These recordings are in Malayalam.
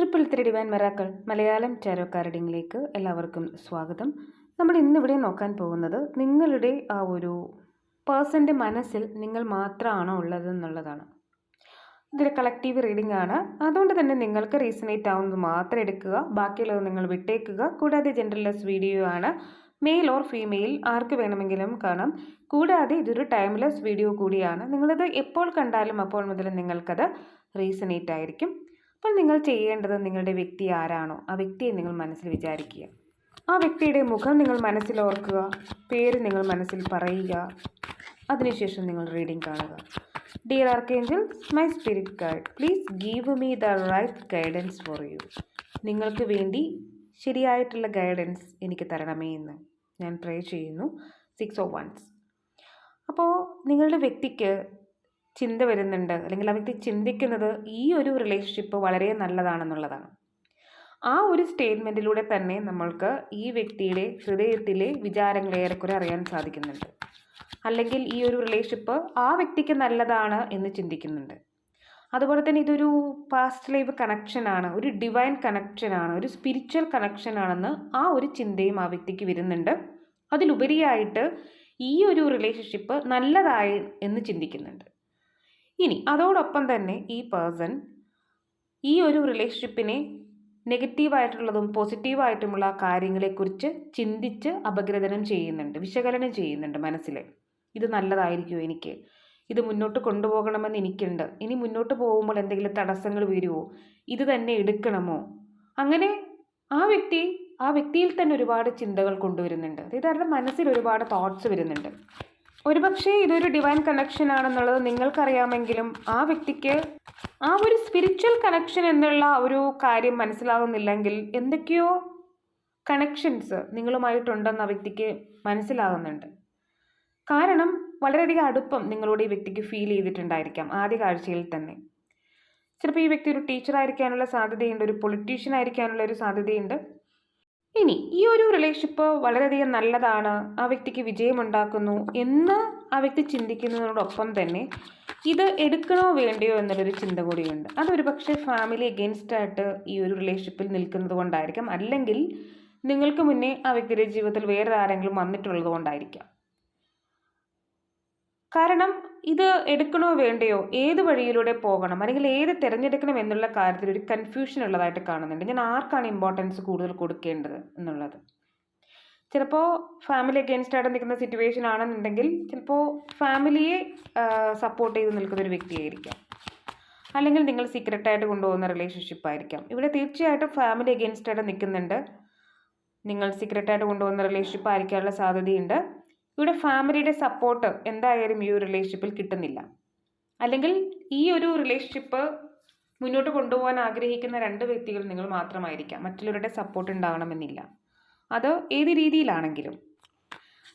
Triple three divine മെറാക്കൾ Malayalam tarot കാർഡിങ്ങിലേക്ക് എല്ലാവർക്കും സ്വാഗതം. നമ്മൾ ഇന്നിവിടെ നോക്കാൻ പോകുന്നത് നിങ്ങളുടെ ആ ഒരു പേഴ്സന്റെ മനസ്സിൽ നിങ്ങൾ മാത്രമാണോ ഉള്ളത് എന്നുള്ളതാണ്. ഇതൊരു കളക്റ്റീവ് റീഡിംഗ് ആണ്. അതുകൊണ്ട് തന്നെ നിങ്ങൾക്ക് റീസണേറ്റ് ആവുന്നത് മാത്രം എടുക്കുക ബാക്കിയുള്ളത് നിങ്ങൾ വിട്ടേക്കുക. കൂടാതെ ജെൻഡർലെസ് വീഡിയോ ആണ്. മെയിൽ ഓർ ഫീമെയിൽ ആർക്ക് വേണമെങ്കിലും കാണാം. കൂടാതെ ഇതൊരു ടൈംലെസ് വീഡിയോ കൂടിയാണ്. നിങ്ങളിത് എപ്പോൾ കണ്ടാലും അപ്പോൾ മുതൽ നിങ്ങൾക്കത് റീസണേറ്റ് ആയിരിക്കും. അപ്പോൾ നിങ്ങൾ ചെയ്യേണ്ടത് നിങ്ങളുടെ വ്യക്തി ആരാണോ ആ വ്യക്തിയെ നിങ്ങൾ മനസ്സിൽ വിചാരിക്കുക. ആ വ്യക്തിയുടെ മുഖം നിങ്ങൾ മനസ്സിൽ ഓർക്കുക പേര് നിങ്ങൾ മനസ്സിൽ പറയുക അതിനുശേഷം നിങ്ങൾ റീഡിംഗ് കാണുക. Dear archangel my spirit guide please give me the right guidance for you നിങ്ങൾക്ക് വേണ്ടി ശരിയായിട്ടുള്ള ഗൈഡൻസ് എനിക്ക് തരണമേ എന്ന് ഞാൻ പ്രേ ചെയ്യുന്നു. സിക്സ് ഓ വൺസ് അപ്പോൾ നിങ്ങളുടെ വ്യക്തിക്ക് ചിന്ത വരുന്നുണ്ട്. അല്ലെങ്കിൽ ആ വ്യക്തി ചിന്തിക്കുന്നത് ഈ ഒരു റിലേഷൻഷിപ്പ് വളരെ നല്ലതാണെന്നുള്ളതാണ്. ആ ഒരു സ്റ്റേറ്റ്മെന്റിലൂടെ തന്നെ നമ്മൾക്ക് ഈ വ്യക്തിയുടെ ഹൃദയത്തിലെ വിചാരങ്ങൾ ഏറെക്കുറെ അറിയാൻ സാധിക്കുന്നുണ്ട്. അല്ലെങ്കിൽ ഈ ഒരു റിലേഷൻഷിപ്പ് ആ വ്യക്തിക്ക് നല്ലതാണ് എന്ന് ചിന്തിക്കുന്നുണ്ട്. അതുപോലെ തന്നെ ഇതൊരു പാസ്റ്റ് ലൈഫ് കണക്ഷനാണ് ഒരു ഡിവൈൻ കണക്ഷനാണ് ഒരു സ്പിരിച്വൽ കണക്ഷനാണെന്ന് ആ ഒരു ചിന്തയും ആ വ്യക്തിക്ക് വരുന്നുണ്ട്. അതിലുപരിയായിട്ട് ഈ ഒരു റിലേഷൻഷിപ്പ് നല്ലതായി എന്ന് ചിന്തിക്കുന്നുണ്ട്. ഇനി അതോടൊപ്പം തന്നെ ഈ പേഴ്സൺ ഈ ഒരു റിലേഷൻഷിപ്പിനെ നെഗറ്റീവായിട്ടുള്ളതും പോസിറ്റീവായിട്ടുമുള്ള കാര്യങ്ങളെക്കുറിച്ച് ചിന്തിച്ച് അപഗ്രഥനം ചെയ്യുന്നുണ്ട് വിശകലനം ചെയ്യുന്നുണ്ട് മനസ്സിൽ ഇത് നല്ലതായിരിക്കുമോ എനിക്ക്? ഇത് മുന്നോട്ട് കൊണ്ടുപോകണമെന്ന് എനിക്കുണ്ട്. ഇനി മുന്നോട്ട് പോകുമ്പോൾ എന്തെങ്കിലും തടസ്സങ്ങൾ വരുമോ ഇത് തന്നെ എടുക്കണമോ? അങ്ങനെ ആ വ്യക്തി ആ വ്യക്തിയിൽ തന്നെ ഒരുപാട് ചിന്തകൾ കൊണ്ടുവരുന്നുണ്ട്. അതായത് അവരുടെ മനസ്സിൽ ഒരുപാട് തോട്ട്സ് വരുന്നുണ്ട്. ഒരുപക്ഷെ ഇതൊരു ഡിവൈൻ കണക്ഷൻ ആണെന്നുള്ളത് നിങ്ങൾക്കറിയാമെങ്കിലും ആ വ്യക്തിക്ക് ആ ഒരു സ്പിരിച്വൽ കണക്ഷൻ എന്നുള്ള ഒരു കാര്യം മനസ്സിലാകുന്നില്ലെങ്കിൽ എന്തൊക്കെയോ കണക്ഷൻസ് നിങ്ങളുമായിട്ടുണ്ടെന്ന് ആ വ്യക്തിക്ക് മനസ്സിലാകുന്നുണ്ട് കാരണം വളരെയധികം അടുപ്പം നിങ്ങളോട് ഈ വ്യക്തിക്ക് ഫീൽ ചെയ്തിട്ടുണ്ടായിരിക്കാം ആദ്യ കാഴ്ചയിൽ തന്നെ. ചിലപ്പോൾ ഈ വ്യക്തി ഒരു ടീച്ചറായിരിക്കാനുള്ള സാധ്യതയുണ്ട് ഒരു പൊളിറ്റീഷ്യൻ ആയിരിക്കാനുള്ള ഒരു സാധ്യതയുണ്ട്. ഇനി ഈ ഒരു റിലേഷൻഷിപ്പ് വളരെയധികം നല്ലതാണ്. ആ വ്യക്തിക്ക് വിജയമുണ്ടാക്കുന്നു എന്ന് ആ വ്യക്തി ചിന്തിക്കുന്നതിനോടൊപ്പം തന്നെ ഇത് എടുക്കണോ വേണ്ടയോ എന്നുള്ളൊരു ചിന്ത കൂടിയുണ്ട്. അതൊരു പക്ഷേ ഫാമിലി എഗെയിൻസ്റ്റ് ആയിട്ട് ഈ ഒരു റിലേഷൻഷിപ്പിൽ നിൽക്കുന്നത് കൊണ്ടായിരിക്കാം. അല്ലെങ്കിൽ നിങ്ങൾക്ക് മുന്നേ ആ വ്യക്തിയുടെ ജീവിതത്തിൽ വേറെ ആരെങ്കിലും വന്നിട്ടുള്ളത് കൊണ്ടായിരിക്കാം. കാരണം ഇത് എടുക്കണോ വേണ്ടയോ? ഏത് വഴിയിലൂടെ പോകണം? അല്ലെങ്കിൽ ഏത് തിരഞ്ഞെടുക്കണം എന്നുള്ള കാര്യത്തിൽ ഒരു കൺഫ്യൂഷൻ ഉള്ളതായിട്ട് കാണുന്നുണ്ട്. ഞാൻ ആർക്കാണ് ഇമ്പോർട്ടൻസ് കൂടുതൽ കൊടുക്കേണ്ടത് എന്നുള്ളത്? ചിലപ്പോൾ ഫാമിലി അഗേൻസ്റ്റ് ആയിട്ട് നിൽക്കുന്ന സിറ്റുവേഷൻ ആണെന്നുണ്ടെങ്കിൽ ചിലപ്പോൾ ഫാമിലിയെ സപ്പോർട്ട് ചെയ്ത് നിൽക്കുന്ന ഒരു വ്യക്തിയായിരിക്കാം. അല്ലെങ്കിൽ നിങ്ങൾ സീക്രട്ടായിട്ട് കൊണ്ടുപോകുന്ന റിലേഷൻഷിപ്പ് ആയിരിക്കാം. ഇവിടെ തീർച്ചയായിട്ടും ഫാമിലി അഗേൻസ്റ്റ് ആയിട്ട് നിൽക്കുന്നുണ്ട്. നിങ്ങൾ സീക്രട്ടായിട്ട് കൊണ്ടുപോകുന്ന റിലേഷൻഷിപ്പ് ആയിരിക്കാനുള്ള സാധ്യതയുണ്ട്. ഇവിടെ ഫാമിലിയുടെ സപ്പോർട്ട് എന്തായാലും ഈ ഒരു റിലേഷൻഷിപ്പിൽ കിട്ടുന്നില്ല. അല്ലെങ്കിൽ ഈ ഒരു റിലേഷൻഷിപ്പ് മുന്നോട്ട് കൊണ്ടുപോകാൻ ആഗ്രഹിക്കുന്ന രണ്ട് വ്യക്തികൾ നിങ്ങൾ മാത്രമായിരിക്കാം. മറ്റുള്ളവരുടെ സപ്പോർട്ട് ഉണ്ടാകണമെന്നില്ല. അത് ഏത് രീതിയിലാണെങ്കിലും.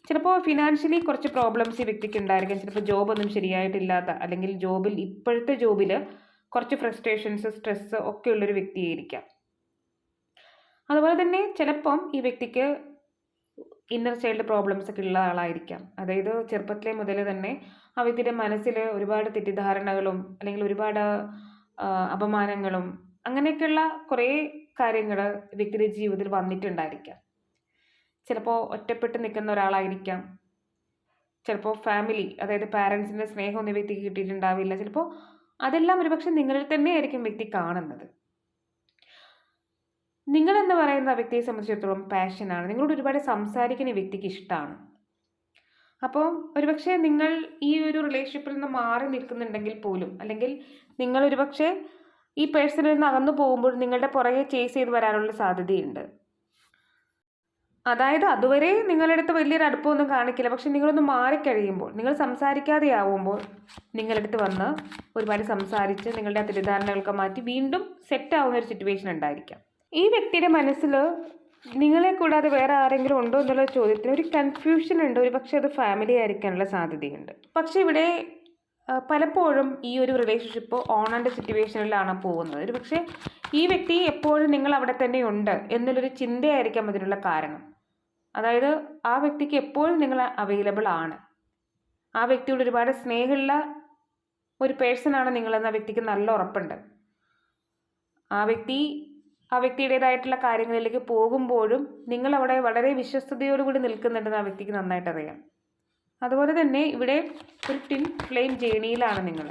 ചിലപ്പോൾ ഫിനാൻഷ്യലി കുറച്ച് പ്രോബ്ലംസ് ഈ വ്യക്തിക്ക് ഉണ്ടായിരിക്കാം. ചിലപ്പോൾ ജോബൊന്നും ശരിയായിട്ടില്ലാത്ത അല്ലെങ്കിൽ ജോബിൽ ഇപ്പോഴത്തെ ജോബിൽ കുറച്ച് ഫ്രസ്ട്രേഷൻസ് സ്ട്രെസ്സ് ഒക്കെ ഉള്ളൊരു വ്യക്തിയായിരിക്കാം. അതുപോലെ തന്നെ ചിലപ്പം ഈ വ്യക്തിക്ക് ഇന്നർ ചൈൽഡ് പ്രോബ്ലംസ് ഒക്കെ ഉള്ള ആളായിരിക്കാം. അതായത് ചെറുപ്പത്തിലെ മുതൽ തന്നെ ആ വ്യക്തിയുടെ മനസ്സിൽ ഒരുപാട് തെറ്റിദ്ധാരണകളും അല്ലെങ്കിൽ ഒരുപാട് അപമാനങ്ങളും അങ്ങനെയൊക്കെയുള്ള കുറേ കാര്യങ്ങൾ വ്യക്തിയുടെ ജീവിതത്തിൽ വന്നിട്ടുണ്ടായിരിക്കാം. ചിലപ്പോൾ ഒറ്റപ്പെട്ട് നിൽക്കുന്ന ഒരാളായിരിക്കാം. ചിലപ്പോൾ ഫാമിലി അതായത് പാരൻസിന്റെ സ്നേഹമൊന്നും വ്യക്തിക്ക് കിട്ടിയിട്ടുണ്ടാവില്ല. ചിലപ്പോൾ അതെല്ലാം ഒരുപക്ഷെ നിങ്ങളിൽ തന്നെയായിരിക്കും വ്യക്തി കാണുന്നത്. നിങ്ങളെന്ന് പറയുന്ന വ്യക്തിയെ സംബന്ധിച്ചിടത്തോളം പാഷനാണ് നിങ്ങളോട് ഒരുപാട് സംസാരിക്കുന്ന വ്യക്തിക്ക് ഇഷ്ടമാണ് അപ്പോൾ ഒരുപക്ഷെ നിങ്ങൾ ഈ ഒരു റിലേഷൻഷിപ്പിൽ നിന്ന് മാറി നിൽക്കുന്നുണ്ടെങ്കിൽ പോലും അല്ലെങ്കിൽ നിങ്ങൾ ഒരുപക്ഷെ ഈ പേഴ്സണിൽ നിന്ന് അകന്നു പോകുമ്പോൾ നിങ്ങളുടെ പുറകെ ചേസ് ചെയ്ത് വരാനുള്ള സാധ്യതയുണ്ട്. അതായത് അതുവരെ നിങ്ങളുടെ അടുത്ത് വലിയൊരു അടുപ്പമൊന്നും കാണിക്കില്ല. പക്ഷെ നിങ്ങളൊന്ന് മാറിക്കഴിയുമ്പോൾ നിങ്ങൾ സംസാരിക്കാതെ ആവുമ്പോൾ നിങ്ങളുടെ അടുത്ത് വന്ന് ഒരുപാട് സംസാരിച്ച് നിങ്ങളുടെ ആ തെറ്റിദ്ധാരണകളൊക്കെ മാറ്റി വീണ്ടും സെറ്റ് ആവുന്ന ഒരു സിറ്റുവേഷൻ ഉണ്ടായിരിക്കാം. ഈ വ്യക്തിയുടെ മനസ്സിൽ നിങ്ങളെ കൂടാതെ വേറെ ആരെങ്കിലും ഉണ്ടോ എന്നുള്ള ചോദ്യത്തിന് ഒരു കൺഫ്യൂഷൻ ഉണ്ട്. ഒരു പക്ഷേ അത് ഫാമിലി ആയിരിക്കാനുള്ള സാധ്യതയുണ്ട്. പക്ഷേ ഇവിടെ പലപ്പോഴും ഈ ഒരു റിലേഷൻഷിപ്പ് ഓൺ ആൻഡ് സിറ്റുവേഷനിലാണ് പോകുന്നത്. ഒരു പക്ഷേ ഈ വ്യക്തി എപ്പോഴും നിങ്ങൾ അവിടെ തന്നെ ഉണ്ട് എന്നുള്ളൊരു ചിന്തയായിരിക്കാം അതിനുള്ള കാരണം. അതായത് ആ വ്യക്തിക്ക് എപ്പോഴും നിങ്ങൾ അവൈലബിൾ ആണ്. ആ വ്യക്തിയോട് ഒരുപാട് സ്നേഹമുള്ള ഒരു പേഴ്സണാണ് നിങ്ങളെന്ന വ്യക്തിക്ക് നല്ല ഉറപ്പുണ്ട്. ആ വ്യക്തി ആ വ്യക്തിയുടേതായിട്ടുള്ള കാര്യങ്ങളിലേക്ക് പോകുമ്പോഴും നിങ്ങൾ അവിടെ വളരെ വിശ്വസ്തയോടുകൂടി നിൽക്കുന്നുണ്ടെന്ന് ആ വ്യക്തിക്ക് നന്നായിട്ട് അറിയാം. അതുപോലെ തന്നെ ഇവിടെ ഒരു ടിൻ ഫ്ലെയിം ജേണിയിലാണ് നിങ്ങൾ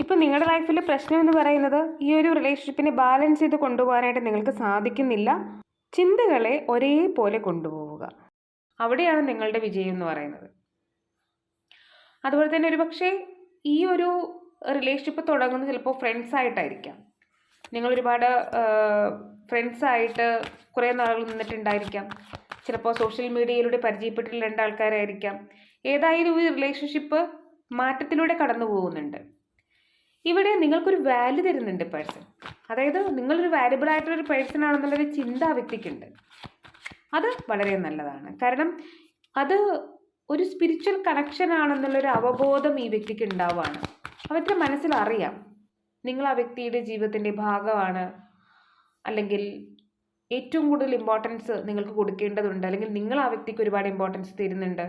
ഇപ്പം നിങ്ങളുടെ ലൈഫിൽ പ്രശ്നം എന്ന് പറയുന്നത് ഈ ഒരു റിലേഷൻഷിപ്പിനെ ബാലൻസ് ചെയ്ത് കൊണ്ടുപോകാനായിട്ട് നിങ്ങൾക്ക് സാധിക്കുന്നില്ല. ചിന്തകളെ ഒരേപോലെ കൊണ്ടുപോവുക. അവിടെയാണ് നിങ്ങളുടെ വിജയം എന്ന് പറയുന്നത്. അതുപോലെ തന്നെ ഒരുപക്ഷെ ഈ ഒരു റിലേഷൻഷിപ്പ് തുടങ്ങുന്നത് ചിലപ്പോൾ ഫ്രണ്ട്സ് ആയിട്ടായിരിക്കാം. നിങ്ങൾ ഒരുപാട് ഫ്രണ്ട്സായിട്ട് കുറേ നാളുകൾ നിന്നിട്ടുണ്ടായിരിക്കാം. ചിലപ്പോൾ സോഷ്യൽ മീഡിയയിലൂടെ പരിചയപ്പെട്ടിട്ടുള്ള രണ്ട് ആൾക്കാരായിരിക്കാം ഏതായാലും ഈ റിലേഷൻഷിപ്പ് മാറ്റത്തിലൂടെ കടന്നു പോകുന്നുണ്ട്. ഇവിടെ നിങ്ങൾക്കൊരു വാല്യൂ തരുന്നുണ്ട് പേഴ്സൺ അതായത് നിങ്ങളൊരു വാല്യബിൾ ആയിട്ടുള്ളൊരു പേഴ്സൺ ആണെന്നുള്ളൊരു ചിന്ത ആ വ്യക്തിക്കുണ്ട്. അത് വളരെ നല്ലതാണ്. കാരണം അത് ഒരു സ്പിരിച്വൽ കണക്ഷൻ ആണെന്നുള്ളൊരു അവബോധം ഈ വ്യക്തിക്ക് ഉണ്ടാവുകയാണ്. അവരുടെ മനസ്സിലറിയാം നിങ്ങൾ ആ വ്യക്തിയുടെ ജീവിതത്തിന്റെ ഭാഗമാണ്. അല്ലെങ്കിൽ ഏറ്റവും കൂടുതൽ ഇമ്പോർട്ടൻസ് നിങ്ങൾക്ക് കൊടുക്കേണ്ടതുണ്ട്. അല്ലെങ്കിൽ നിങ്ങൾ ആ വ്യക്തിക്ക് ഒരുപാട് ഇമ്പോർട്ടൻസ് തരുന്നുണ്ട്.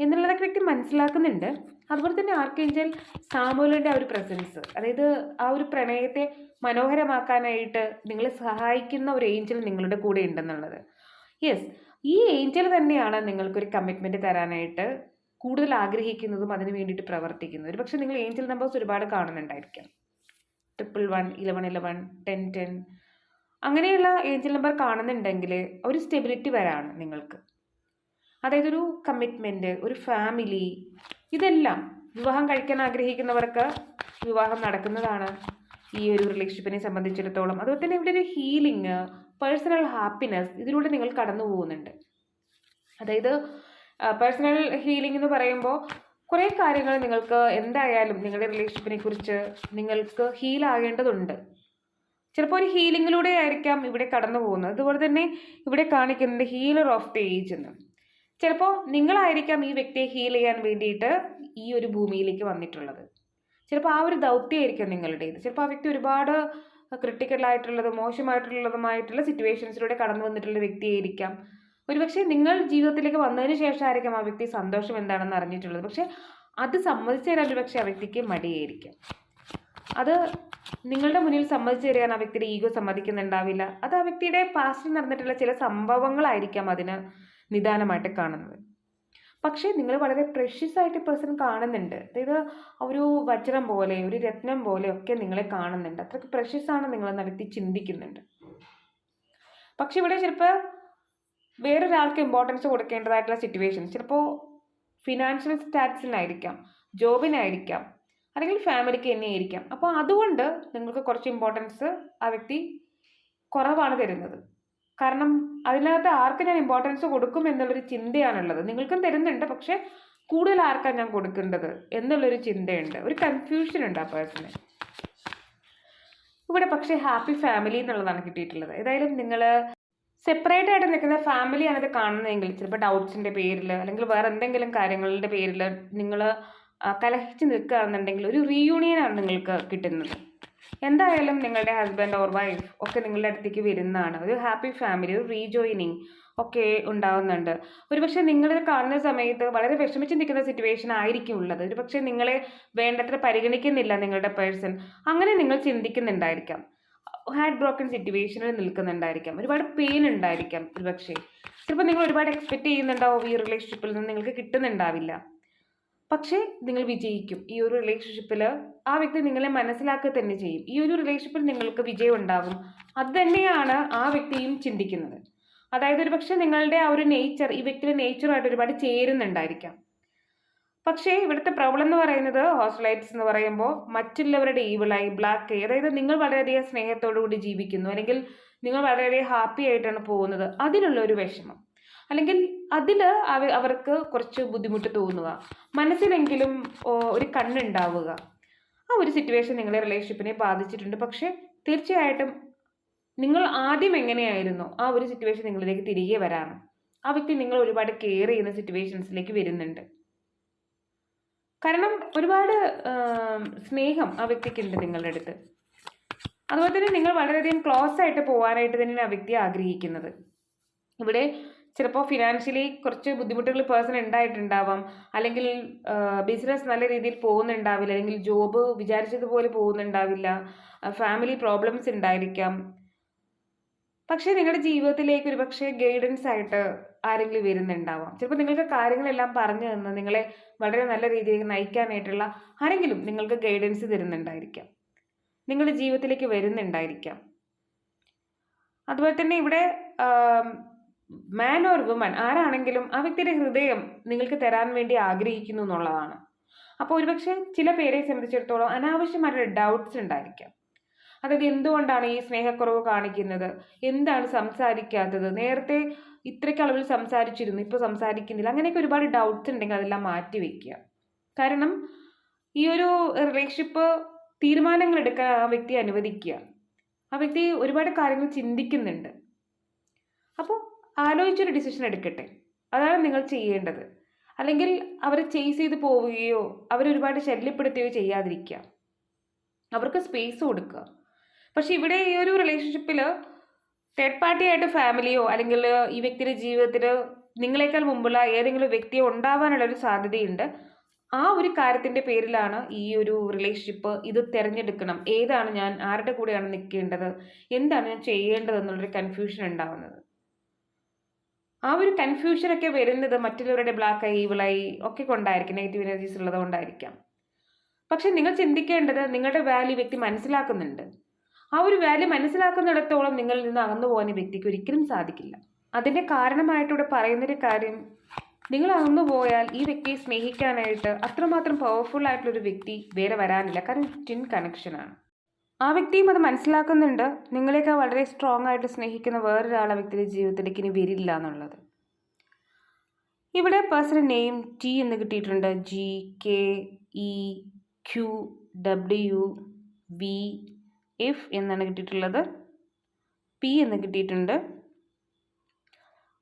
എന്നുള്ളതൊക്കെ വ്യക്തി മനസ്സിലാക്കുന്നുണ്ട്. അതുപോലെ തന്നെ ആർക്കേഞ്ചൽ സാമൂലിന്റെ ആ ഒരു പ്രസൻസ് അതായത് ആ ഒരു പ്രണയത്തെ മനോഹരമാക്കാനായിട്ട് നിങ്ങളെ സഹായിക്കുന്ന ഒരു ഏഞ്ചൽ നിങ്ങളുടെ കൂടെ ഉണ്ടെന്നുള്ളത്. യെസ് ഈ ഏഞ്ചൽ തന്നെയാണ് നിങ്ങൾക്കൊരു കമ്മിറ്റ്മെന്റ് തരാനായിട്ട് കൂടുതൽ ആഗ്രഹിക്കുന്നതും അതിനു വേണ്ടിയിട്ട് പ്രവർത്തിക്കുന്നതും. ഒരു പക്ഷേ നിങ്ങൾ ഏഞ്ചൽ നമ്പേഴ്സ് ഒരുപാട് കാണുന്നുണ്ടായിരിക്കാം. Triple one eleven eleven ten ten അങ്ങനെയുള്ള ഏഞ്ചൽ നമ്പർ കാണുന്നുണ്ടെങ്കിൽ ഒരു സ്റ്റെബിലിറ്റി വരാണ് നിങ്ങൾക്ക്. അതായത് ഒരു കമ്മിറ്റ്മെന്റ് ഒരു ഫാമിലി ഇതെല്ലാം വിവാഹം കഴിക്കാൻ ആഗ്രഹിക്കുന്നവർക്ക് വിവാഹം നടക്കുന്നതാണ് ഈ ഒരു റിലേഷൻഷിപ്പിനെ സംബന്ധിച്ചിടത്തോളം. അതുപോലെ തന്നെ ഇവിടെ ഒരു ഹീലിംഗ് പേഴ്സണൽ ഹാപ്പിനെസ് ഇതിലൂടെ നിങ്ങൾ കടന്നു പോകുന്നുണ്ട് അതായത് പേഴ്സണൽ ഹീലിംഗ് എന്ന് പറയുമ്പോൾ കുറേ കാര്യങ്ങൾ നിങ്ങൾക്ക് എന്തായാലും നിങ്ങളുടെ റിലേഷൻഷിപ്പിനെ കുറിച്ച് നിങ്ങൾക്ക് ഹീലാകേണ്ടതുണ്ട് ചിലപ്പോൾ ഒരു ഹീലിങ്ങിലൂടെ ആയിരിക്കാം ഇവിടെ കടന്നു പോകുന്നത്. അതുപോലെ തന്നെ ഇവിടെ കാണിക്കുന്നത് ഹീലർ ഓഫ് ദ ഏജ് എന്ന്. ചിലപ്പോൾ നിങ്ങളായിരിക്കാം ഈ വ്യക്തിയെ ഹീൽ ചെയ്യാൻ വേണ്ടിയിട്ട് ഈ ഒരു ഭൂമിയിലേക്ക് വന്നിട്ടുള്ളത്. ചിലപ്പോൾ ആ ഒരു ദൗത്യമായിരിക്കും നിങ്ങളുടേത്. ചിലപ്പോൾ ആ വ്യക്തി ഒരുപാട് ക്രിട്ടിക്കലായിട്ടുള്ളതും മോശമായിട്ടുള്ളതുമായിട്ടുള്ള സിറ്റുവേഷൻസിലൂടെ കടന്നു വന്നിട്ടുള്ള വ്യക്തിയായിരിക്കാം. ഒരുപക്ഷെ നിങ്ങൾ ജീവിതത്തിലേക്ക് വന്നതിന് ശേഷമായിരിക്കും ആ വ്യക്തി സന്തോഷം എന്താണെന്ന് അറിഞ്ഞിട്ടുള്ളത്. പക്ഷെ അത് സമ്മതിച്ചു തരാൻ ഒരുപക്ഷെ ആ വ്യക്തിക്ക് മടിയായിരിക്കും. അത് നിങ്ങളുടെ മുന്നിൽ സമ്മതിച്ചു തരാൻ ആ വ്യക്തിയുടെ ഈഗോ സമ്മതിക്കുന്നുണ്ടാവില്ല. അത് ആ വ്യക്തിയുടെ പാസ്റ്റിൽ നടന്നിട്ടുള്ള ചില സംഭവങ്ങളായിരിക്കാം അതിന് നിദാനമായിട്ട് കാണുന്നത്. പക്ഷേ നിങ്ങൾ വളരെ പ്രഷ്യസ് ആയിട്ട് പേഴ്സൺ കാണുന്നുണ്ട്. അതായത് ഒരു വജ്രം പോലെ ഒരു രത്നം പോലെ ഒക്കെ നിങ്ങളെ കാണുന്നുണ്ട്. അത്രയ്ക്ക് പ്രഷ്യസ് ആണ് നിങ്ങളെന്ന് വ്യക്തി ചിന്തിക്കുന്നുണ്ട്. പക്ഷെ ഇവിടെ ചിലപ്പോൾ വേറൊരാൾക്ക് ഇമ്പോർട്ടൻസ് കൊടുക്കേണ്ടതായിട്ടുള്ള സിറ്റുവേഷൻ ചിലപ്പോൾ ഫിനാൻഷ്യൽ സ്റ്റാറ്റസിനായിരിക്കാം ജോബിനായിരിക്കാം അല്ലെങ്കിൽ ഫാമിലിക്ക് തന്നെയായിരിക്കാം. അപ്പോൾ അതുകൊണ്ട് നിങ്ങൾക്ക് കുറച്ച് ഇമ്പോർട്ടൻസ് ആ വ്യക്തി കുറവാണ് തരുന്നത്. കാരണം അതിനകത്ത് ആർക്ക് ഞാൻ ഇമ്പോർട്ടൻസ് കൊടുക്കും എന്നുള്ളൊരു ചിന്തയാണുള്ളത്. നിങ്ങൾക്കും തരുന്നുണ്ട് പക്ഷേ കൂടുതൽ ആർക്കാണ് ഞാൻ കൊടുക്കേണ്ടത് എന്നുള്ളൊരു ചിന്തയുണ്ട്. ഒരു കൺഫ്യൂഷൻ ഉണ്ട് ആ പേഴ്സണെ ഇവിടെ പക്ഷേ ഹാപ്പി ഫാമിലി എന്നുള്ളതാണ് കിട്ടിയിട്ടുള്ളത്. ഏതായാലും നിങ്ങൾ സെപ്പറേറ്റ് ആയിട്ട് നിൽക്കുന്ന ഫാമിലിയാണ് ഇത് കാണുന്നതെങ്കിൽ ചിലപ്പോൾ ഡൗട്ട്സിന്റെ പേരിൽ അല്ലെങ്കിൽ വേറെ എന്തെങ്കിലും കാര്യങ്ങളുടെ പേരിൽ നിങ്ങൾ കലഹിച്ച് നിൽക്കുകയാണെന്നുണ്ടെങ്കിൽ ഒരു റീയൂണിയനാണ് നിങ്ങൾക്ക് കിട്ടുന്നത്. എന്തായാലും നിങ്ങളുടെ ഹസ്ബൻഡ് ഓർ വൈഫ് ഒക്കെ നിങ്ങളുടെ അടുത്തേക്ക് വരുന്നതാണ്. ഒരു ഹാപ്പി ഫാമിലി ഒരു റീജോയിനിങ് ഒക്കെ ഉണ്ടാവുന്നുണ്ട്. ഒരുപക്ഷെ നിങ്ങളിത് കാണുന്ന സമയത്ത് വളരെ വിഷമിച്ച് നിൽക്കുന്ന സിറ്റുവേഷൻ ആയിരിക്കും ഉള്ളത്. ഒരുപക്ഷെ നിങ്ങളെ വേണ്ടത്ര പരിഗണിക്കുന്നില്ല നിങ്ങളുടെ പേഴ്സൺ അങ്ങനെ നിങ്ങൾ ചിന്തിക്കുന്നുണ്ടായിരിക്കാം. ഹാഡ് ബ്രോക്കൺ സിറ്റുവേഷനിൽ നിൽക്കുന്നുണ്ടായിരിക്കാം. ഒരുപാട് പെയിൻ ഉണ്ടായിരിക്കാം ഒരുപക്ഷെ. ചിലപ്പോൾ നിങ്ങൾ ഒരുപാട് എക്സ്പെക്റ്റ് ചെയ്യുന്നുണ്ടാവും ഈ റിലേഷൻഷിപ്പിൽ നിന്ന് നിങ്ങൾക്ക് കിട്ടുന്നുണ്ടാവില്ല. പക്ഷേ നിങ്ങൾ വിജയിക്കും. ഈ ഒരു റിലേഷൻഷിപ്പിൽ ആ വ്യക്തി നിങ്ങളെ മനസ്സിലാക്കുക തന്നെ ചെയ്യും. ഈ ഒരു റിലേഷൻഷിപ്പിൽ നിങ്ങൾക്ക് വിജയം ഉണ്ടാകും അത് തന്നെയാണ് ആ വ്യക്തിയും ചിന്തിക്കുന്നത്. അതായത് ഒരു പക്ഷേ നിങ്ങളുടെ ആ ഒരു നേച്ചർ ഈ വ്യക്തിയുടെ നേച്ചറുമായിട്ട് ഒരുപാട് ചേരുന്നുണ്ടായിരിക്കാം. പക്ഷേ ഇവിടുത്തെ പ്രോബ്ലം എന്ന് പറയുന്നത് ഹോസ്റ്റലൈറ്റ്സ് എന്ന് പറയുമ്പോൾ മറ്റുള്ളവരുടെ ഈവിളായി ബ്ലാക്ക് അതായത് നിങ്ങൾ വളരെയധികം സ്നേഹത്തോടു കൂടി ജീവിക്കുന്നു അല്ലെങ്കിൽ നിങ്ങൾ വളരെയധികം ഹാപ്പി ആയിട്ടാണ് പോകുന്നത് അതിലുള്ള ഒരു വിഷമം. അല്ലെങ്കിൽ അതിൽ അവ അവർക്ക് കുറച്ച് ബുദ്ധിമുട്ട് തോന്നുക. മനസ്സിലെങ്കിലും ഒരു കണ്ണുണ്ടാവുക. ആ ഒരു സിറ്റുവേഷൻ നിങ്ങളെ റിലേഷൻഷിപ്പിനെ ബാധിച്ചിട്ടുണ്ട്. പക്ഷേ തീർച്ചയായിട്ടും നിങ്ങൾ ആദ്യം എങ്ങനെയായിരുന്നു ആ ഒരു സിറ്റുവേഷൻ നിങ്ങളിലേക്ക് തിരികെ വരാണ് ആ വ്യക്തി നിങ്ങൾ ഒരുപാട് കെയർ ചെയ്യുന്ന സിറ്റുവേഷൻസിലേക്ക് വരുന്നുണ്ട്. കാരണം ഒരുപാട് സ്നേഹം ആ വ്യക്തിക്കുണ്ട് നിങ്ങളുടെ അടുത്ത്. അതുപോലെ തന്നെ നിങ്ങൾ വളരെയധികം ക്ലോസ് ആയിട്ട് പോകാനായിട്ട് തന്നെയാണ് ആ വ്യക്തി ആഗ്രഹിക്കുന്നത്. ഇവിടെ ചിലപ്പോൾ ഫിനാൻഷ്യലി കുറച്ച് ബുദ്ധിമുട്ടുകൾ പേഴ്സൺ ഉണ്ടായിട്ടുണ്ടാവാം. അല്ലെങ്കിൽ ബിസിനസ് നല്ല രീതിയിൽ പോകുന്നുണ്ടാവില്ല. അല്ലെങ്കിൽ ജോബ് വിചാരിച്ചതുപോലെ പോകുന്നുണ്ടാവില്ല. ഫാമിലി പ്രോബ്ലംസ് ഉണ്ടായിരിക്കാം. പക്ഷേ നിങ്ങളുടെ ജീവിതത്തിലേക്ക് ഒരു പക്ഷേ ഗൈഡൻസ് ആയിട്ട് ആരെങ്കിലും വരുന്നുണ്ടാവാം. ചിലപ്പോൾ നിങ്ങൾക്ക് കാര്യങ്ങളെല്ലാം പറഞ്ഞു തന്ന് നിങ്ങളെ വളരെ നല്ല രീതിയിൽ നയിക്കാനായിട്ടുള്ള ആരെങ്കിലും നിങ്ങൾക്ക് ഗൈഡൻസ് തരുന്നുണ്ടായിരിക്കാം. നിങ്ങളുടെ ജീവിതത്തിലേക്ക് വരുന്നുണ്ടായിരിക്കാം. അതുപോലെ തന്നെ ഇവിടെ മാൻ ഓർ വുമൻ ആരാണെങ്കിലും ആ വ്യക്തിയുടെ ഹൃദയം നിങ്ങൾക്ക് തരാൻ വേണ്ടി ആഗ്രഹിക്കുന്നു എന്നുള്ളതാണ്. അപ്പോൾ ഒരുപക്ഷെ ചില പേരെ സംബന്ധിച്ചിടത്തോളം അനാവശ്യമായിട്ടുള്ള ഡൗട്ട്സ് ഉണ്ടായിരിക്കാം. അതായത് എന്തുകൊണ്ടാണ് ഈ സ്നേഹക്കുറവ് കാണിക്കുന്നത്? എന്താണ് സംസാരിക്കാത്തത്? നേരത്തെ ഇത്രയ്ക്ക് അളവിൽ സംസാരിച്ചിരുന്നു ഇപ്പോൾ സംസാരിക്കുന്നില്ല. അങ്ങനെയൊക്കെ ഒരുപാട് ഡൗട്ട്സ് ഉണ്ടെങ്കിൽ അതെല്ലാം മാറ്റി വയ്ക്കുക കാരണം ഈ ഒരു റിലേഷൻഷിപ്പ് തീരുമാനങ്ങൾ എടുക്കാൻ ആ വ്യക്തിയെ അനുവദിക്കുക. ആ വ്യക്തി ഒരുപാട് കാര്യങ്ങൾ ചിന്തിക്കുന്നുണ്ട്. അപ്പോൾ ആലോചിച്ചൊരു ഡിസിഷൻ എടുക്കട്ടെ. അതാണ് നിങ്ങൾ ചെയ്യേണ്ടത്. അല്ലെങ്കിൽ അവരെ ചേസ് ചെയ്ത് പോവുകയോ അവരൊരുപാട് ശല്യപ്പെടുത്തുകയോ ചെയ്യാതിരിക്കുക. അവർക്ക് സ്പേസ് കൊടുക്കുക. പക്ഷെ ഇവിടെ ഈ ഒരു റിലേഷൻഷിപ്പിൽ തേർഡ് പാർട്ടി ആയിട്ട് ഫാമിലിയോ അല്ലെങ്കിൽ ഈ വ്യക്തിയുടെ ജീവിതത്തിൽ നിങ്ങളെക്കാൾ മുമ്പുള്ള ഏതെങ്കിലും വ്യക്തിയോ ഉണ്ടാവാനുള്ള ഒരു സാധ്യതയുണ്ട്. ആ ഒരു കാര്യത്തിന്റെ പേരിലാണ് ഈ ഒരു റിലേഷൻഷിപ്പ് ഇത് തിരഞ്ഞെടുക്കണം. ഏതാണ് ഞാൻ ആരുടെ കൂടെയാണ് നിൽക്കേണ്ടത് എന്താണ് ഞാൻ ചെയ്യേണ്ടത് എന്നുള്ളൊരു കൺഫ്യൂഷൻ ഉണ്ടാവുന്നത്. ആ ഒരു കൺഫ്യൂഷനൊക്കെ വരുന്നത് മറ്റുള്ളവരുടെ ബ്ലാക്ക് ഐ ഈവിളായി ഒക്കെ കൊണ്ടായിരിക്കും നെഗറ്റീവ് എനർജീസ് ഉള്ളത് കൊണ്ടായിരിക്കാം. പക്ഷെ നിങ്ങൾ ചിന്തിക്കേണ്ടത് നിങ്ങളുടെ വാല്യൂ വ്യക്തി മനസ്സിലാക്കുന്നുണ്ട്. ആ ഒരു വാല്യൂ മനസ്സിലാക്കുന്നിടത്തോളം നിങ്ങളിൽ നിന്ന് അകന്നു പോകാൻ വ്യക്തിക്ക് ഒരിക്കലും സാധിക്കില്ല. അതിന്റെ കാരണമായിട്ടിവിടെ പറയുന്നൊരു കാര്യം നിങ്ങൾ അകന്നു പോയാൽ ഈ വ്യക്തിയെ സ്നേഹിക്കാനായിട്ട് അത്രമാത്രം പവർഫുൾ ആയിട്ടുള്ളൊരു വ്യക്തി വേറെ വരാനില്ല. കാരണം ടിൻ കണക്ഷനാണ് ആ വ്യക്തിയും അത് മനസ്സിലാക്കുന്നുണ്ട്. നിങ്ങളെയൊക്കെ വളരെ സ്ട്രോങ് ആയിട്ട് സ്നേഹിക്കുന്ന വേറൊരാൾ ആ വ്യക്തിയുടെ ജീവിതത്തിലേക്ക് ഇനി വരില്ല എന്നുള്ളത്. ഇവിടെ പേഴ്സണൽ നെയിം ടി എന്ന് കിട്ടിയിട്ടുണ്ട്. G K E Q W V F എന്നാണ് കിട്ടിയിട്ടുള്ളത് പി എന്ന് കിട്ടിയിട്ടുണ്ട്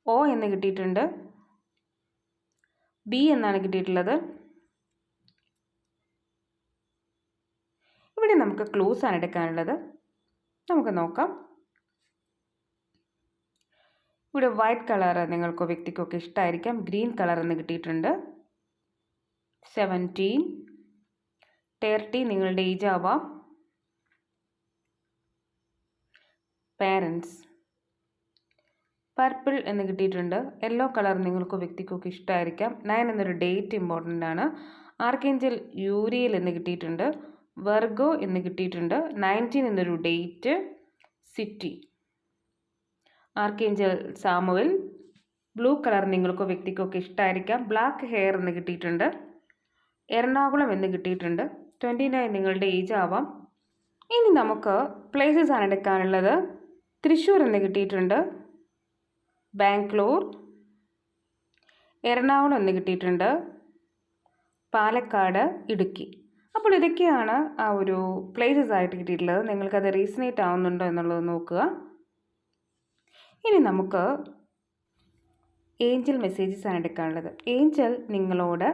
ഒ എന്ന് കിട്ടിയിട്ടുണ്ട് ബി എന്നാണ് കിട്ടിയിട്ടുള്ളത്. ഇവിടെ നമുക്ക് ക്ലൂസ് ആണ് എടുക്കാനുള്ളത്. നമുക്ക് നോക്കാം. ഇവിടെ വൈറ്റ് കളർ നിങ്ങൾക്കോ വ്യക്തിക്കൊക്കെ ഇഷ്ടമായിരിക്കാം ഗ്രീൻ കളർ എന്ന് കിട്ടിയിട്ടുണ്ട്. സെവന്റീൻ തേർട്ടി നിങ്ങളുടെ ഏജ് ആവാം. പാരൻസ്. പർപ്പിൾ എന്ന് കിട്ടിയിട്ടുണ്ട്. യെല്ലോ കളർ നിങ്ങൾക്ക് വ്യക്തിക്കൊക്കെ ഇഷ്ടമായിരിക്കാം നയൻ എന്നൊരു ഡേറ്റ് ഇമ്പോർട്ടന്റ് ആണ്. ആർക്കേഞ്ചൽ യൂരിയൽ എന്ന് കിട്ടിയിട്ടുണ്ട്. വെർഗോ എന്ന് കിട്ടിയിട്ടുണ്ട്. നയന്റീൻ എന്നൊരു date city. Archangel Samuel blue colour നിങ്ങൾക്ക് വ്യക്തിക്കൊക്കെ ഇഷ്ടമായിരിക്കാം ബ്ലാക്ക് ഹെയർ എന്ന് കിട്ടിയിട്ടുണ്ട്. എറണാകുളം എന്ന് കിട്ടിയിട്ടുണ്ട്. ട്വന്റി നയൻ നിങ്ങളുടെ ഏജ് ആവാം. ഇനി നമുക്ക് പ്ലേസസ് ആണ് എടുക്കാനുള്ളത്. തൃശ്ശൂർ എന്ന് കിട്ടിയിട്ടുണ്ട്. ബാംഗ്ലൂർ. എറണാകുളം എന്ന് കിട്ടിയിട്ടുണ്ട്. പാലക്കാട് ഇടുക്കി. അപ്പോൾ ഇതൊക്കെയാണ് ആ ഒരു പ്ലേസസ് ആയിട്ട് കിട്ടിയിട്ടുള്ളത്. നിങ്ങൾക്കത് റീസണേറ്റ് ആവുന്നുണ്ടോ എന്നുള്ളത് നോക്കുക. ഇനി നമുക്ക് ഏഞ്ചൽ മെസ്സേജസ് ആണ് എടുക്കാനുള്ളത്. ഏഞ്ചൽ നിങ്ങളോട്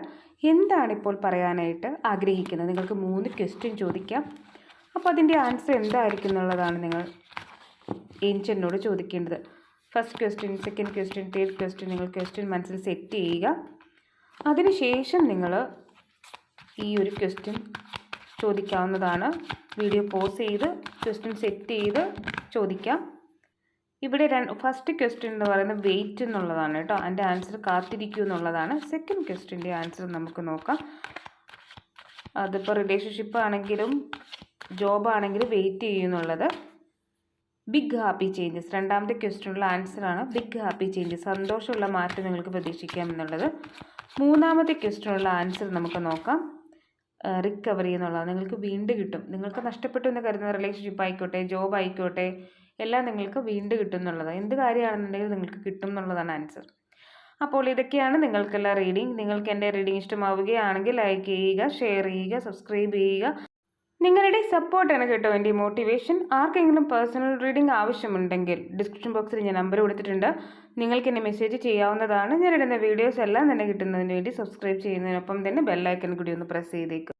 എന്താണ് ഇപ്പോൾ പറയാനായിട്ട് ആഗ്രഹിക്കുന്നത്? നിങ്ങൾക്ക് മൂന്ന് ക്വസ്റ്റ്യൻ ചോദിക്കാം. അപ്പോൾ അതിന്റെ ആൻസർ എന്തായിരിക്കും എന്നുള്ളതാണ് നിങ്ങൾ ഏഞ്ചലിനോട് ചോദിക്കേണ്ടത്. First question second question third question നിങ്ങൾ ക്വസ്റ്റ്യൻ മനസ്സിൽ സെറ്റ് ചെയ്യുക. അതിനുശേഷം നിങ്ങൾ ഈ ഒരു ക്വസ്റ്റ്യൻ ചോദിക്കാവുന്നതാണ്. വീഡിയോ പോസ് ചെയ്ത് ക്വസ്റ്റ്യൻ സെറ്റ് ചെയ്ത് ചോദിക്കാം. ഇവിടെ ഫസ്റ്റ് ക്വസ്റ്റ്യൻ എന്ന് പറയുന്നത് വെയിറ്റ് എന്നുള്ളതാണ് കേട്ടോ. അതിന്റെ ആൻസർ കാത്തിരിക്കൂ എന്നുള്ളതാണ്. സെക്കൻഡ് ക്വസ്റ്റ്യന്റെ ആൻസർ നമുക്ക് നോക്കാം. അതിപ്പോൾ റിലേഷൻഷിപ്പ് ആണെങ്കിലും ജോബാണെങ്കിലും വെയിറ്റ് ചെയ്യുന്നുള്ളത്. ബിഗ് ഹാപ്പി ചേഞ്ചസ് രണ്ടാമത്തെ ക്വസ്റ്റ്യനുള്ള ആൻസറാണ് ബിഗ് ഹാപ്പി ചേഞ്ചസ് സന്തോഷമുള്ള മാറ്റം നിങ്ങൾക്ക് പ്രതീക്ഷിക്കാം എന്നുള്ളത്. മൂന്നാമത്തെ ക്വസ്റ്റിനുള്ള ആൻസർ നമുക്ക് നോക്കാം. റിക്കവറി എന്നുള്ളത്. നിങ്ങൾക്ക് വീണ്ടും കിട്ടും. നിങ്ങൾക്ക് നഷ്ടപ്പെട്ടു എന്ന് കരുതുന്ന റിലേഷൻഷിപ്പ് ആയിക്കോട്ടെ ജോബ് ആയിക്കോട്ടെ എല്ലാം നിങ്ങൾക്ക് വീണ്ടും കിട്ടും എന്നുള്ളത്. എന്ത് കാര്യമാണെന്നുണ്ടെങ്കിൽ നിങ്ങൾക്ക് കിട്ടും എന്നുള്ളതാണ് ആൻസർ അപ്പോൾ ഇതൊക്കെയാണ് നിങ്ങൾക്കുള്ള റീഡിംഗ് നിങ്ങൾക്ക് എന്റെ റീഡിംഗ് ഇഷ്ടമാവുകയാണെങ്കിൽ ലൈക്ക് ചെയ്യുക ഷെയർ ചെയ്യുക സബ്സ്ക്രൈബ് ചെയ്യുക. നിങ്ങളുടെ സപ്പോർട്ടാണ് കേട്ടോ എന്റെ മോട്ടിവേഷൻ ആർക്കെങ്കിലും പേഴ്സണൽ റീഡിംഗ് ആവശ്യമുണ്ടെങ്കിൽ ഡിസ്ക്രിപ്ഷൻ ബോക്സിൽ ഞാൻ നമ്പർ കൊടുത്തിട്ടുണ്ട്. നിങ്ങൾക്ക് എന്നെ മെസ്സേജ് ചെയ്യാവുന്നതാണ്. ഞാൻ ഇടുന്ന വീഡിയോസ് എല്ലാം തന്നെ കിട്ടുന്നതിന് വേണ്ടി സബ്സ്ക്രൈബ് ചെയ്യുന്നതിനൊപ്പം തന്നെ ബെല്ലൈക്കൺ കൂടി ഒന്ന് പ്രസ് ചെയ്തേക്കും.